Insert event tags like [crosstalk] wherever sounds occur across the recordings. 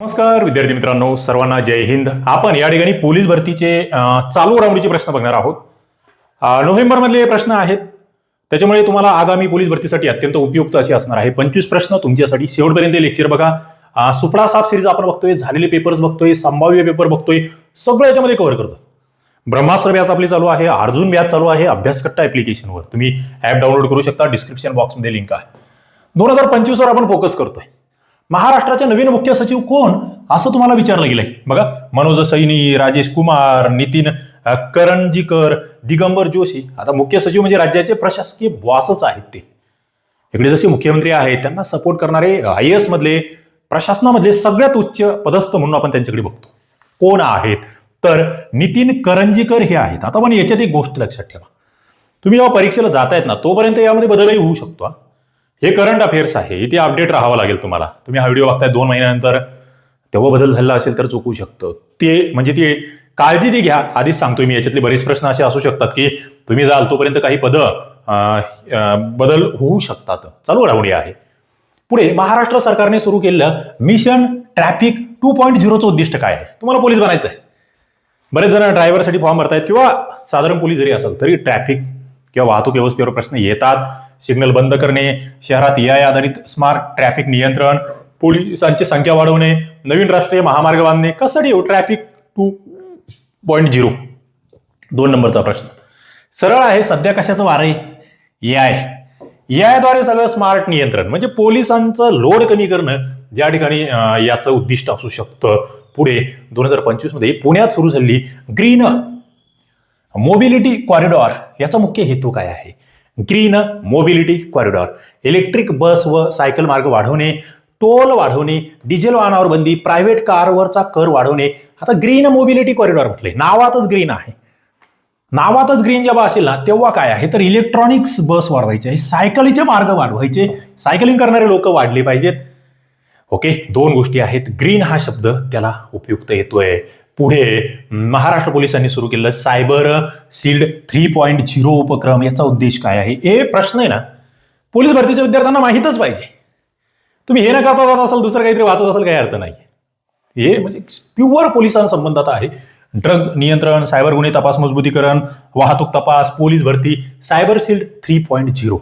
नमस्कार विद्यार्थी मित्रांनो सर्वांना जय हिंद. आपण या ठिकाणी पोलीस भरतीचे चालू राऊंडचे प्रश्न बघणार आहोत. नोव्हेंबरमधले हे प्रश्न आहेत. त्याच्यामुळे तुम्हाला आगामी पोलीस भरतीसाठी अत्यंत उपयुक्त असे असणार आहे. पंचवीस प्रश्न तुमच्यासाठी शेवटपर्यंत लेक्चर बघा. सुपडा साप सिरीज आपण बघतोय झालेले पेपर्स बघतोय संभाव्य पेपर बघतोय सगळं याच्यामध्ये कव्हर करतो. ब्रह्मास्त्र व्याज आपली चालू आहे अर्जुन व्याज चालू आहे अभ्यासकट्टा ऍप्लिकेशनवर तुम्ही ऍप डाउनलोड करू शकता डिस्क्रिप्शन बॉक्समध्ये लिंक आहे. दोन हजार पंचवीसवर आपण फोकस करतोय. महाराष्ट्राचे नवीन मुख्य सचिव कोण? असं तुम्हाला विचारलं गेलंय. बघा मनोज सैनी राजेश कुमार नितीन करंजीकर दिगंबर जोशी. आता मुख्य सचिव म्हणजे राज्याचे प्रशासकीय बॉसच आहेत ते. इकडे जसे मुख्यमंत्री आहेत त्यांना सपोर्ट करणारे आय एस मधले प्रशासनामधले सगळ्यात उच्च पदस्थ म्हणून आपण त्यांच्याकडे बघतो. कोण आहेत? तर नितीन करंजीकर हे आहेत. आता पण याच्यात एक गोष्ट लक्षात ठेवा. तुम्ही जेव्हा परीक्षेला जातायत ना तोपर्यंत यामध्ये बदलही होऊ शकतो हे करंट अफेअर्स आहे. इथे अपडेट राहावं लागेल तुम्हाला. तुम्ही हा व्हिडिओ बघताय दोन महिन्यानंतर तेव्हा बदल झाला असेल तर चुकू शकतं. ते म्हणजे ते काळजी ती घ्या. आधीच सांगतोय मी याच्यातले बरेच प्रश्न असे असू शकतात की तुम्ही जाल तोपर्यंत काही पद बदल होऊ शकतात. चालू राहून आहे. पुढे महाराष्ट्र सरकारने सुरू केलेलं मिशन ट्रॅफिक टू पॉईंट झिरोचं उद्दिष्ट काय आहे? तुम्हाला पोलीस बनायचं आहे बरेच जण ड्रायव्हरसाठी फॉर्म भरतायत किंवा साधारण पोलीस जरी असेल तरी ट्रॅफिक किंवा वाहतूक व्यवस्थेवर प्रश्न येतात. सिग्नल बंद करणे शहरात ए आय आधारित स्मार्ट ट्रॅफिक नियंत्रण पोलिसांची संख्या वाढवणे नवीन राष्ट्रीय महामार्ग बांधणे कसं येऊ ट्रॅफिक टू पॉईंट झिरो? दोन नंबरचा प्रश्न. सरळ आहे सध्या कशाचं वार आहे? ए आय. ए आयद्वारे सगळं स्मार्ट नियंत्रण म्हणजे पोलिसांचं लोड कमी करणं ज्या ठिकाणी याचं उद्दिष्ट असू शकतं. पुढे दोन हजार पंचवीसमध्ये पुण्यात सुरू झालेली ग्रीन मोबिलिटी कॉरिडॉर याचा मुख्य हेतू काय आहे? Green mobility corridor electric bus व सायकल मार्ग वाढवणे टोल वाढवणे डिझेल वाहनावर बंदी प्रायव्हेट कारवरचा कर वाढवणे. आता ग्रीन मोबिलिटी कॉरिडॉर म्हटले. नावातच ग्रीन आहे. नावातच ग्रीन जेव्हा असेल ना तेव्हा काय आहे? तर इलेक्ट्रॉनिक्स बस वाढवायचे आहे. सायकलीचे मार्ग वाढवायचे. सायकलिंग करणारे लोक वाढले पाहिजेत. ओके दोन गोष्टी आहेत. ग्रीन हा शब्द त्याला उपयुक्त येतोय. पुढे महाराष्ट्र पोलिसांनी सुरू केलेलं cyber shield three point zero उपक्रम. याचा उद्देश काय आहे? हे प्रश्न आहे ना पोलीस भरतीच्या विद्यार्थ्यांना माहीतच पाहिजे. तुम्ही हे न करता जात असाल दुसरं काहीतरी वाचत असाल काही अर्थ नाही. हे म्हणजे प्युअर पोलिसांसंबंधात आहे. ड्रग नियंत्रण सायबर गुन्हे तपास मजबूतीकरण वाहतूक तपास पोलीस भरती cyber shield three point zero.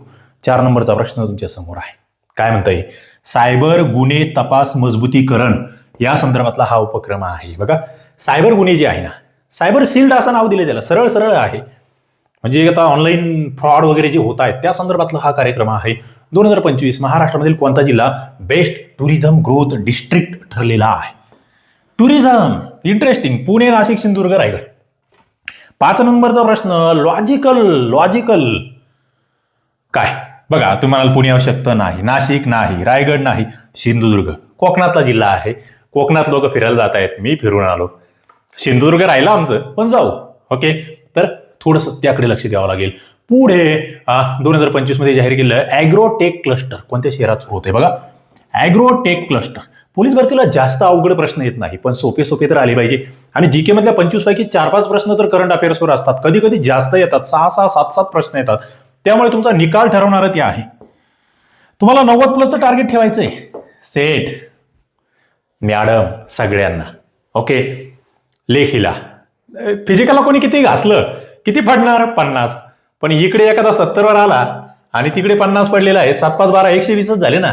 चार नंबरचा प्रश्न तुमच्यासमोर आहे. काय म्हणताय? सायबर गुन्हे तपास मजबूतीकरण या संदर्भातला हा उपक्रम आहे. बघा सायबर गुन्हे जे आहे ना सायबर सील्ड असं नाव दिले त्याला सरळ सरळ आहे. म्हणजे आता ऑनलाईन फ्रॉड वगैरे जे होत आहेत त्या संदर्भातला हा कार्यक्रम आहे. दोन हजार पंचवीस महाराष्ट्रामधील कोणता जिल्हा बेस्ट टुरिझम ग्रोथ डिस्ट्रिक्ट ठरलेला आहे? Tourism interesting Pune Nashik Sindhudurg Raigad. पाच नंबरचा प्रश्न लॉजिकल लॉजिकल काय? बघा तुम्हाला पुणे आवश्यकता नाही नाशिक नाही रायगड नाही सिंधुदुर्ग. कोकणातला जिल्हा आहे. कोकणात लोक फिरायला जात आहेत मी फिरून आलो. सिंधुदुर्ग राहिलं आमचं पण जाऊ. ओके तर थोडंसं त्याकडे लक्ष द्यावं लागेल. पुढे दोन हजार पंचवीसमध्ये जाहीर केलं ॲग्रोटेक क्लस्टर. कोणत्या शहरात सुरू होते बघा? Agrotech cluster. पोलीस भरतीला जास्त अवघड प्रश्न येत नाही पण सोपे सोपे तर आले पाहिजे. आणि जी के मधल्या पंचवीस पैकी चार पाच प्रश्न तर करंट अफेअर्सवर असतात. कधी कधी जास्त येतात सहा सहा सात सात प्रश्न येतात. त्यामुळे तुमचा निकाल ठरवणार ते आहे. तुम्हाला नव्वद प्लसचं टार्गेट ठेवायचंय. सेट मॅडम सगळ्यांना. ओके लेखीला. फिजिकलला कोणी किती घासलं? किती पडणार? पन्नास. पण इकडे एखादा सत्तरवर आला आणि तिकडे पन्नास पडलेला आहे सात पाच बारा एकशे वीसच झाले ना.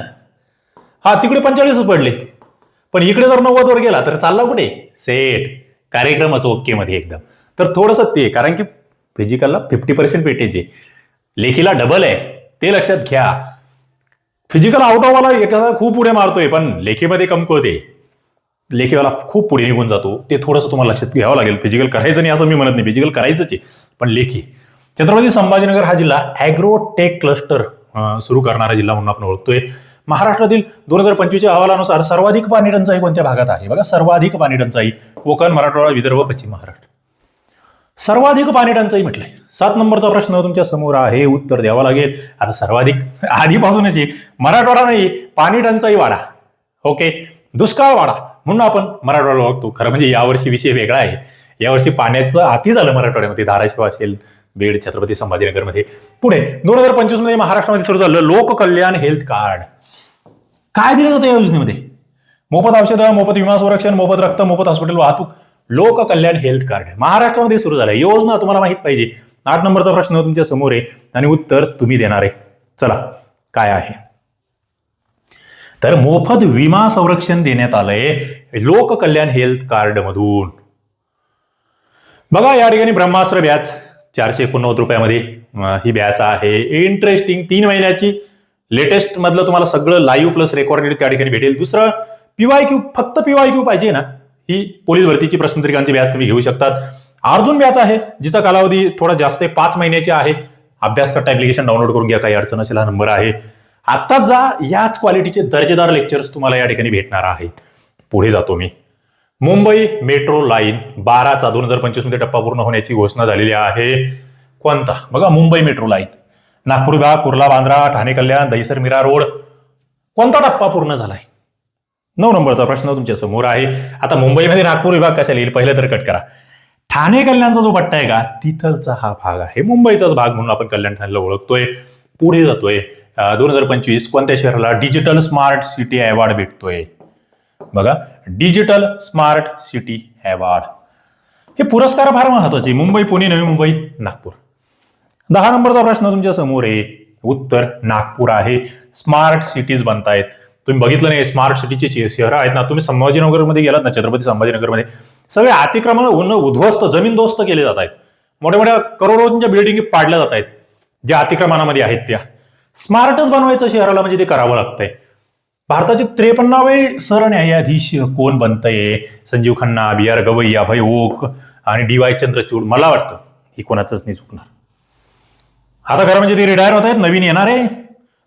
हा तिकडे पंचेचाळीसच पडले. पण इकडे जर नव्वद वर गेला तर चालला कुठे? सेट. कार्यक्रमच ओकेमध्ये एकदम. तर थोडंसं ते कारण की फिजिकलला फिफ्टी पर्सेंट पेटेज आहे. लेखीला डबल आहे. ते लक्षात घ्या. फिजिकल आउट ऑफ आला एखादा खूप पुढे मारतोय पण लेखीमध्ये कमकुवते लेखीवाला खूप पुढे निघून जातो. ते थोडंसं तुम्हाला लक्षात घ्यावं लागेल. फिजिकल करायचं नाही असं मी म्हणत नाही. फिजिकल करायचंच आहे. पण लेखी. छत्रपती संभाजीनगर हा जिल्हा ॲग्रोटेक क्लस्टर सुरू करणारा जिल्हा म्हणून आपण ओळखतोय. महाराष्ट्रातील दोन हजार पंचवीसच्या अहवालानुसार सर्वाधिक पाणी टंचाई कोणत्या भागात आहे? बघा सर्वाधिक पाणी टंचाई कोकण मराठवाडा विदर्भ पश्चिम महाराष्ट्र. सर्वाधिक पाणी टंचाई म्हटलंय. सात नंबरचा प्रश्न तुमच्यासमोर आहे. उत्तर द्यावं लागेल. आता सर्वाधिक आधीपासूनच आहे. मराठवाडा नाही. पाणी टंचाई वाढा. ओके? दुष्काळ वाढा. म्हणून आपण मराठवाडा बघतो. खरं म्हणजे यावर्षी विषय वेगळा आहे. यावर्षी पाण्याचं अति झालं मराठवाड्यामध्ये. धाराशिव असेल बीड छत्रपती संभाजीनगरमध्ये. पुणे दोन हजार पंचवीसमध्ये महाराष्ट्रामध्ये सुरू झालं लोककल्याण हेल्थ कार्ड. काय दिलं जातं या योजनेमध्ये? मोफत औषधं मोफत विमा संरक्षण मोफत रक्त मोफत हॉस्पिटल वाहतूक लोककल्याण हेल्थ कार्ड. महाराष्ट्रामध्ये सुरू झालंय योजना तुम्हाला माहीत पाहिजे. आठ नंबरचा प्रश्न तुमच्यासमोर आहे आणि उत्तर तुम्ही देणार आहे. चला काय आहे? तर मोफत विमा संरक्षण देण्यात आलंय लोक कल्याण हेल्थ कार्ड मधून बघा या ठिकाणी ब्रह्मास्त्र बॅच चारशे एकोणनव्वद रुपयामध्ये ही बॅच आहे. इंटरेस्टिंग तीन महिन्याची लेटेस्ट मधलं तुम्हाला सगळं लाईव्ह प्लस रेकॉर्डेड त्या ठिकाणी भेटेल. दुसरं पीवाय क्यू फक्त पीवाय क्यू पाहिजे ना? ही पोलीस भरतीची प्रश्नपत्रिकांची व्याज तुम्ही घेऊ शकतात. अर्जुन ब्याच आहे जिचा कालावधी थोडा जास्त आहे पाच महिन्याची आहे. अभ्यास करता ऍप्लिकेशन डाउनलोड करून घ्या काही अडचण असेल हा नंबर आहे. आत्ताच जा याच क्वालिटीचे दर्जेदार लेक्चर्स तुम्हाला या ठिकाणी भेटणार आहेत. पुढे जातो मी. मुंबई मेट्रो लाईन बाराचा दोन हजार पंचवीसमध्ये टप्पा पूर्ण होण्याची घोषणा झालेली आहे. कोणता? बघा मुंबई मेट्रो लाईन नागपूर विभाग कुर्ला बांद्रा ठाणे कल्याण दहिसर मीरा रोड. कोणता टप्पा पूर्ण झालाय? नऊ नंबरचा प्रश्न तुमच्यासमोर आहे. आता मुंबईमध्ये नागपूर विभाग कशा येईल? पहिलं तर कट करा. ठाणे कल्याणचा जो पट्टा आहे का? तिथलचा हा भाग आहे. मुंबईचाच भाग म्हणून आपण कल्याण ठाण्याला ओळखतोय. पुढे जातोय. दोन हजार पंचवीस कोणत्या शहराला डिजिटल स्मार्ट सिटी अवॉर्ड भेटतोय? बघा डिजिटल स्मार्ट सिटी अवॉर्ड. हे पुरस्कार फार महत्त्वाचे. मुंबई पुणे नवी मुंबई नागपूर. दहा नंबरचा प्रश्न तुमच्यासमोर आहे. उत्तर नागपूर आहे. स्मार्ट सिटीज बनतायत. तुम्ही बघितलं नाही स्मार्ट सिटीचे शहरं आहेत ना. तुम्ही संभाजीनगरमध्ये गेलात ना छत्रपती संभाजीनगरमध्ये. सगळे अतिक्रमण होणं उद्ध्वस्त जमीनदोस्त केले जात आहेत. मोठ्या मोठ्या करोडोंच्या बिल्डिंग पाडल्या जात आहेत. ज्या अतिक्रमणामध्ये आहेत त्या. स्मार्टच बनवायचं शहराला म्हणजे ते करावं लागतंय. भारताचे त्रेपन्नावे सरन्यायाधीश कोण बनतंय? संजीव खन्ना बी आर गवई अभय ओक आणि डी वाय चंद्रचूड. मला वाटतं ही कोणाचंच नाही चुकणार. आता खरं म्हणजे ते रिटायर होत आहेत नवीन येणार आहे.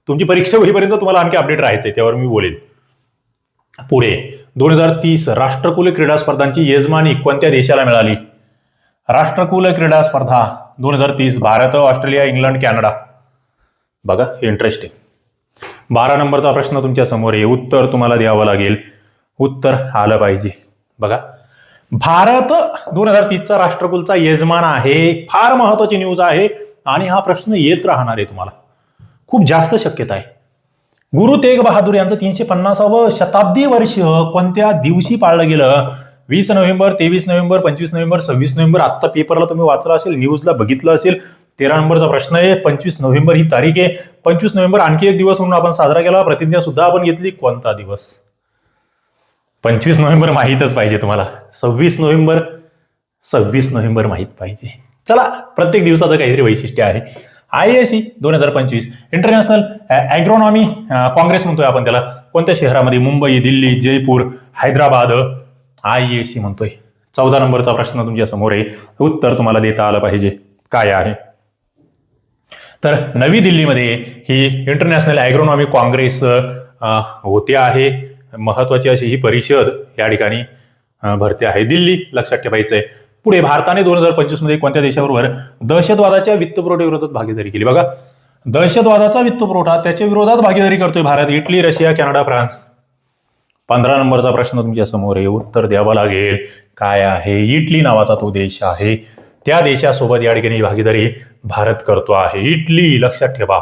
तुमची परीक्षा होईपर्यंत तुम्हाला आणखी अपडेट राहायचंय त्यावर मी बोलेन. पुढे दोन हजार तीस राष्ट्रकुल क्रीडा स्पर्धांची यजमानी कोणत्या देशाला मिळाली? राष्ट्रकुल क्रीडा स्पर्धा दोन हजार तीस भारत ऑस्ट्रेलिया इंग्लंड कॅनडा. बघा इंटरेस्टिंग बारा नंबरचा प्रश्न तुमच्यासमोर आहे. उत्तर तुम्हाला द्यावं लागेल. उत्तर आलं पाहिजे. बघा. भारत दोन हजार तीसचा राष्ट्रकुलचा यजमान आहे. फार महत्वाची न्यूज आहे. आणि हा प्रश्न येत राहणार आहे तुम्हाला. खूप जास्त शक्यता आहे. गुरु तेग बहादूर यांचं तीनशे पन्नासावं शताब्दी वर्ष कोणत्या दिवशी पाळलं गेलं? वीस नोव्हेंबर तेवीस नोव्हेंबर पंचवीस नोव्हेंबर सव्वीस नोव्हेंबर आत्ता पेपरला तुम्ही वाचलं असेल न्यूजला बघितलं असेल. तेरा नंबरचा प्रश्न आहे. पंचवीस नोव्हेंबर ही तारीख आहे. पंचवीस नोव्हेंबर आणखी एक दिवस म्हणून आपण साजरा केला. प्रतिज्ञा सुद्धा आपण घेतली. कोणता दिवस? पंचवीस नोव्हेंबर माहीतच पाहिजे तुम्हाला. सव्वीस नोव्हेंबर सव्वीस नोव्हेंबर माहीत पाहिजे. चला प्रत्येक दिवसाचं काहीतरी वैशिष्ट्य आहे. आय ए सी दोन हजार पंचवीस. इंटरनॅशनल ॲग्रॉनॉमी काँग्रेस म्हणतोय आपण त्याला. कोणत्या शहरामध्ये? Mumbai Delhi Jaipur Hyderabad? I A C म्हणतोय. चौदा नंबरचा प्रश्न तुमच्यासमोर आहे. उत्तर तुम्हाला देता आलं पाहिजे. काय आहे? तर नवी दिल्लीमध्ये ही इंटरनॅशनल ॲग्रोनॉमिक काँग्रेस होते आहे. महत्वाची अशी ही परिषद या ठिकाणी भरते आहे. दिल्ली लक्षात ठेवायचं आहे पुढे भारताने दोन हजार पंचवीसमध्ये कोणत्या देशाबरोबर दहशतवादाच्या वित्तपुरवठ्याविरोधात भागीदारी केली? बघा दहशतवादाचा वित्तपुरवठा त्याच्या विरोधात भागीदारी करतोय Bharat Italy Russia Canada France. पंधरा नंबरचा प्रश्न तुमच्यासमोर आहे. उत्तर द्यावा लागेल. काय आहे? इटली नावाचा तो देश आहे. त्या देशासोबत या ठिकाणी भागीदारी भारत करतो आहे. इटली लक्षात ठेवा.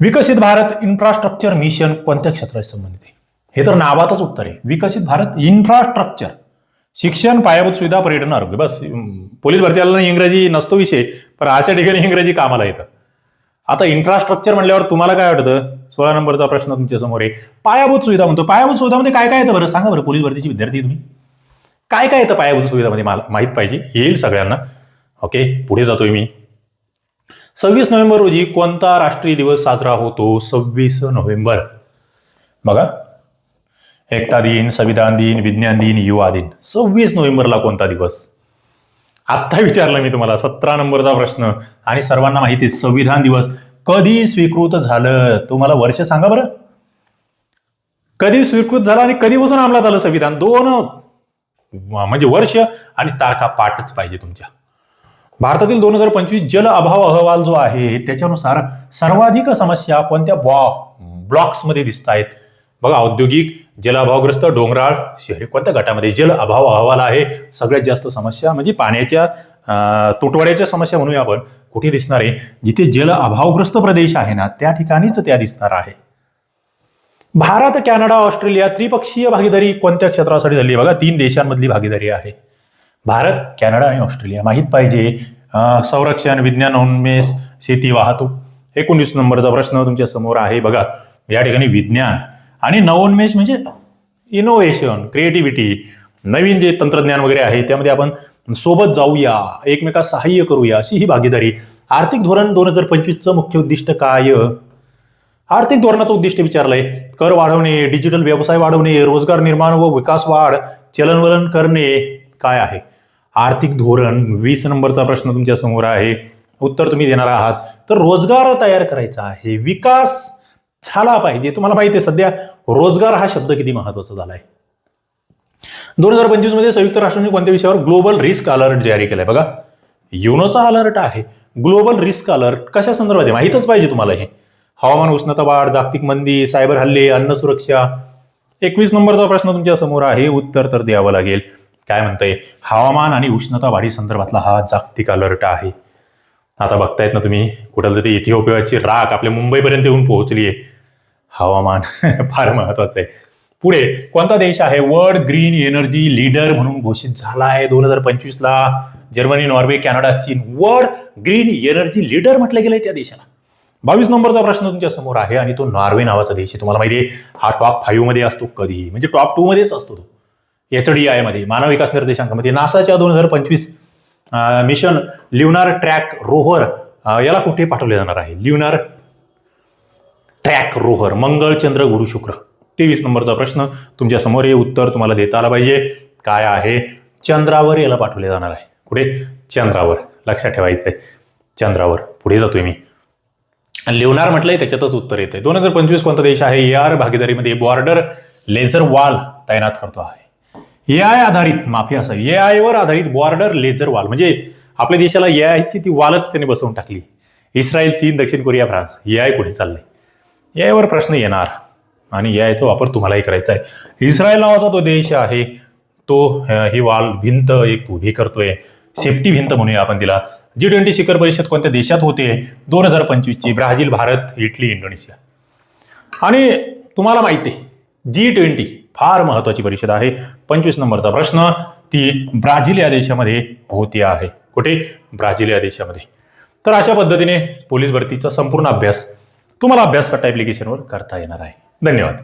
विकसित भारत इन्फ्रास्ट्रक्चर मिशन कोणत्या क्षेत्राशी संबंधित आहे? हे तर नावातच उत्तर आहे. विकसित भारत इन्फ्रास्ट्रक्चर शिक्षण पायाभूत सुविधा पर्यटन आरोग्य. बस पोलीस भरतीला इंग्रजी नसतो विषय पण अशा ठिकाणी इंग्रजी कामाला येतं. आता इन्फ्रास्ट्रक्चर म्हणल्यावर तुम्हाला काय वाटतं? सोळा नंबरचा प्रश्न तुमच्यासमोर आहे. पायाभूत सुविधा म्हणतो. पायाभूत सुविधामध्ये काय काय येतं बरं? सांगा बरं पोलीस भरतीची विद्यार्थी तुम्ही. काय काय येतं पायाभूत सुविधामध्ये मला माहीत पाहिजे? येईल सगळ्यांना. ओके पुढे जातोय मी. सव्वीस नोव्हेंबर रोजी कोणता राष्ट्रीय दिवस साजरा होतो? सव्वीस नोव्हेंबर. बघा. एकता दिन संविधान दिन विज्ञान दिन युवा दिन. सव्वीस नोव्हेंबरला कोणता दिवस? आत्ता विचारलं मी तुम्हाला. सतरा नंबरचा प्रश्न. आणि सर्वांना माहिती आहे संविधान दिवस कधी स्वीकृत झालं? तुम्हाला वर्ष सांगा बरं. कधी स्वीकृत झालं आणि कधीपासून अंमलात आलं संविधान? दोन म्हणजे वर्ष आणि तारखा पाठच पाहिजे तुमच्या. भारतातील दोन हजार पंचवीस जल अभाव अहवाल जो आहे त्याच्यानुसार सर्वाधिक समस्या कोणत्या बॉ ब्लॉक्समध्ये दिसत आहेत बघा औद्योगिक जल अभावग्रस्त डोंगराळ शहरी कोणत्या गटामध्ये जल अभाव अहवाल आहे? सगळ्यात जास्त समस्या म्हणजे पाण्याच्या तुटवड्याच्या समस्या म्हणूया आपण. कुठे दिसणार आहे? जिथे जल अभावग्रस्त प्रदेश आहे ना त्या ठिकाणीच त्या दिसणार आहे. भारत कॅनडा ऑस्ट्रेलिया त्रिपक्षीय भागीदारी कोणत्या क्षेत्रासाठी झाली? बघा तीन देशांमधली भागीदारी आहे. भारत कॅनडा आणि ऑस्ट्रेलिया. माहीत पाहिजे संरक्षण विज्ञान उन्मेष शेती वाहतूक. एकोणीस नंबरचा प्रश्न तुमच्यासमोर आहे. बघा या ठिकाणी विज्ञान आणि नवोन्मेष म्हणजे इनोव्हेशन क्रिएटिव्हिटी नवीन जे तंत्रज्ञान वगैरे आहे त्यामध्ये आपण सोबत जाऊया एकमेकास सहाय्य करूया अशी ही भागीदारी. आर्थिक धोरण दोन हजार पंचवीसचं मुख्य उद्दिष्ट काय? आर्थिक धोरणाचं उद्दिष्ट विचारलंय. कर वाढवणे डिजिटल व्यवसाय वाढवणे रोजगार निर्माण व विकास वाढ चलनवलन करणे काय आहे? आर्थिक धोरण वीस नंबरचा प्रश्न तुमच्यासमोर आहे. उत्तर तुम्ही देणार आहात. तर रोजगार तयार करायचा आहे. विकास झाला पाहिजे. तुम्हाला माहिती आहे सध्या रोजगार हा शब्द किती महत्त्वाचा झाला आहे? दोन हजार पंचवीसमध्ये संयुक्त राष्ट्रांनी कोणत्या विषयावर ग्लोबल रिस्क अलर्ट जारी केलाय? बघा युनोचा अलर्ट आहे. ग्लोबल रिस्क अलर्ट कशा संदर्भात आहे? माहीतच पाहिजे तुम्हाला हे. हवामान उष्णता वाढ जागतिक मंदी सायबर हल्ले अन्न सुरक्षा. एकवीस नंबरचा प्रश्न तुमच्यासमोर आहे उत्तर तर द्यावं लागेल. काय म्हणतंय? हवामान आणि उष्णता वाढी संदर्भातला हा जागतिक अलर्ट आहे. आता बघतायत ना तुम्ही कुठं तरी इथिओपियाची राख आपल्या मुंबईपर्यंत येऊन पोहोचली आहे. हवामान [laughs] फार महत्वाचं आहे. पुढे कोणता देश आहे वर्ल्ड ग्रीन एनर्जी लीडर म्हणून घोषित झाला आहे दोन हजार पंचवीसला जर्मनी नॉर्वे कॅनडा चीन. वर्ल्ड ग्रीन एनर्जी लीडर म्हटलं गेलंय त्या देशाला. बावीस नंबरचा प्रश्न तुमच्यासमोर आहे आणि तो नॉर्वे नावाचा देश आहे. तुम्हाला माहिती आहे हा टॉप फाईव्हमध्ये असतो कधी म्हणजे टॉप टू मध्येच असतो तो. एच डी आयमध्ये मानव विकास निर्देशांकामध्ये. नासाच्या दोन हजार पंचवीस मिशन लिव्हनार ट्रॅक रोव्हर याला कुठे पाठवले जाणार आहे? लिव्हनार ट्रॅक रोहर मंगळ चंद्र गुरु शुक्र. तेवीस नंबरचा प्रश्न तुमच्यासमोर हे उत्तर तुम्हाला देता आलं पाहिजे. काय आहे? चंद्रावर याला पाठवले जाणार आहे. पुढे चंद्रावर. लक्षात ठेवायचंय. चंद्रावर. पुढे जातोय मी. आणि म्हटलंय त्याच्यातच उत्तर येते दोन हजार पंचवीस कोणता देश आहे? यार भागीदारीमध्ये बॉर्डर लेझर वॉल तैनात करतो आहे. ए आय आधारित माफी असं ए आय वर आधारित बॉर्डर लेझर वॉल म्हणजे आपल्या देशाला ए आयची ती वालच त्याने बसवून टाकली. इस्रायल चीन दक्षिण कोरिया फ्रान्स. ए आय पुढे चाललंय. ए आयवर प्रश्न येणार. आणि ए आयचा वापर तुम्हालाही करायचा आहे. इस्रायल नावाचा तो देश आहे तो ही वाल भिंत एक उभी करतोय. सेफ्टी भिंत म्हणूया आपण तिला. जी ट्वेंटी शिखर परिषद कोणत्या देशात होते? दोन हजार पंचवीसची ब्राझील भारत इटली इंडोनेशिया. आणि तुम्हाला माहिती आहे जी ट्वेंटी फार महत्वाची परिषद आहे. पंचवीस नंबरचा प्रश्न ती ब्राझील या देशामध्ये होती आहे. कुठे? ब्राझील या देशामध्ये. तर अशा पद्धतीने पोलीस भरतीचा संपूर्ण अभ्यास तुम्हाला अभ्यास करता ॲप्लिकेशनवर करता येणार आहे. धन्यवाद.